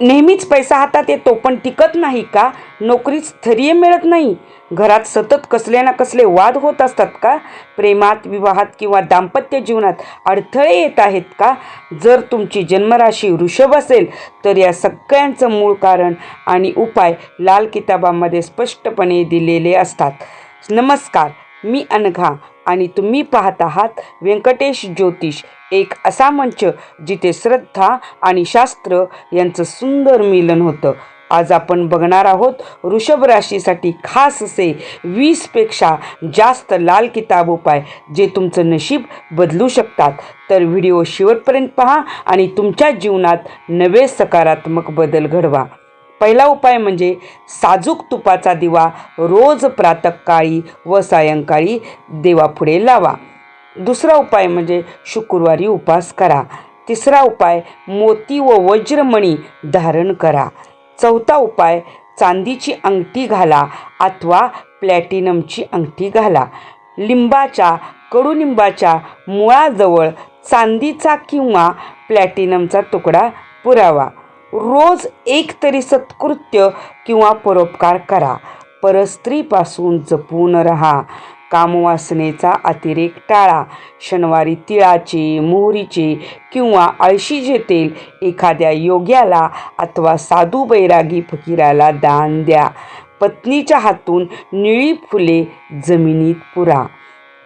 नेहमीच पैसा हातात येतो पण टिकत नाही का? नोकरीत स्थैर्य मिळत नाही? घरात सतत कसले ना कसले वाद होत असतात का? प्रेमात विवाहात किंवा दाम्पत्य जीवनात अडथळे येत आहेत का? जर तुमची जन्मराशी वृषभ असेल तर या सगळ्यांचं मूळ कारण आणि उपाय लाल किताबामध्ये स्पष्टपणे दिलेले असतात. नमस्कार मी अनघा आणि तुम्ही पाहत आहात व्यंकटेश ज्योतिष. एक असा मंच जिथे श्रद्धा आणि शास्त्र यांचं सुंदर मिलन होतं. आज आपण बघणार आहोत वृषभ राशीसाठी खास असे वीसपेक्षा जास्त लाल किताब उपाय जे तुमचं नशीब बदलू शकतात. तर व्हिडिओ शेवटपर्यंत पहा आणि तुमच्या जीवनात नवे सकारात्मक बदल घडवा. पहिला उपाय म्हणजे साजूक तुपाचा दिवा रोज प्रातकाळी व सायंकाळी देवापुढे लावा. दुसरा उपाय म्हणजे शुक्रवारी उपास करा. तिसरा उपाय मोती व वज्रमणी धारण करा. चौथा उपाय चांदीची अंगठी घाला अथवा प्लॅटिनमची अंगठी घाला. लिंबाच्या कडुलिंबाच्या मुळाजवळ चांदीचा किंवा प्लॅटिनमचा तुकडा पुरावा. रोज एक तरी सत्कृत्य किंवा परोपकार करा. परस्त्रीपासून जपून रहा. कामवासनेचा अतिरेक टाळा. शनिवारी तिळाचे मोहरीचे किंवा अळशीचे तेल एखाद्या योग्याला अथवा साधू बैरागी फकीराला दान द्या. पत्नीच्या हातून निळी फुले जमिनीत पुरा.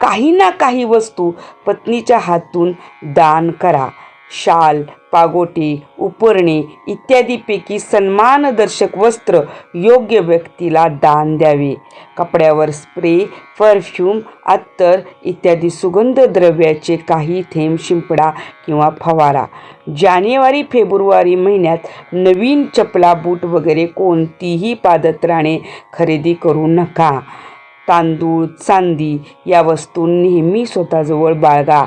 काही ना काही वस्तू पत्नीच्या हातून दान करा. शाल पागोटी उपरणे इत्यादीपैकी सन्मानदर्शक वस्त्र योग्य व्यक्तीला दान द्यावे. कपड्यावर स्प्रे परफ्यूम अत्तर इत्यादी सुगंध द्रव्याचे काही थेंब शिंपडा किंवा फवारा. जानेवारी फेब्रुवारी महिन्यात नवीन चपला बूट वगैरे कोणतीही पादत्राणे खरेदी करू नका. तांदूळ चांदी या वस्तू नेहमी स्वतःजवळ बाळगा.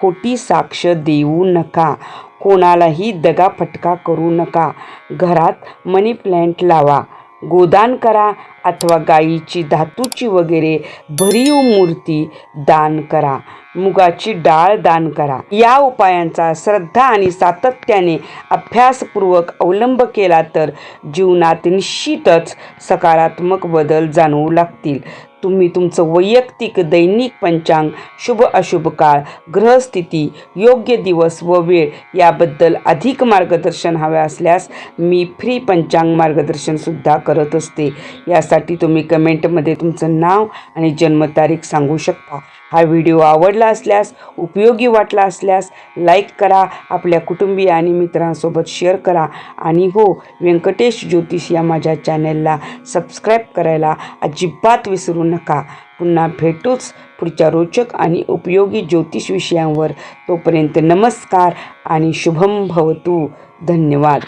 खोटी साक्ष देऊ नका. कोणालाही दगाफटका करू नका. घरात मनी प्लॅन्ट लावा. गोदान करा अथवा गाईची धातूची वगैरे भरीव मूर्ती दान करा. मुगाची डाळ दान करा. या उपायांचा श्रद्धा आणि सातत्याने अभ्यासपूर्वक अवलंब केला तर जीवनात निश्चितच सकारात्मक बदल जाणवू लागतील. तुम्ही तुमचं वैयक्तिक दैनिक पंचांग शुभ अशुभ काळ ग्रहस्थिती योग्य दिवस व वेळ याबद्दल अधिक मार्गदर्शन हवे असल्यास मी फ्री पंचांग मार्गदर्शनसुद्धा करत असते. यासाठी तुम्ही कमेंटमध्ये तुमचं नाव आणि जन्मतारीख सांगू शकता. हा व्हिडिओ आवडला असल्यास उपयोगी वाटला असल्यास लाईक करा आपल्या कुटुंबीय आणि मित्रांसोबत शेअर करा. आणि हो व्यंकटेश ज्योतिष या माझ्या चॅनेलला सबस्क्राईब करायला अजिबात विसरू नका. पुन्हा भेटूच पुढच्या रोचक आणि उपयोगी ज्योतिष विषयांवर. तोपर्यंत नमस्कार आणि शुभम भवतू. धन्यवाद.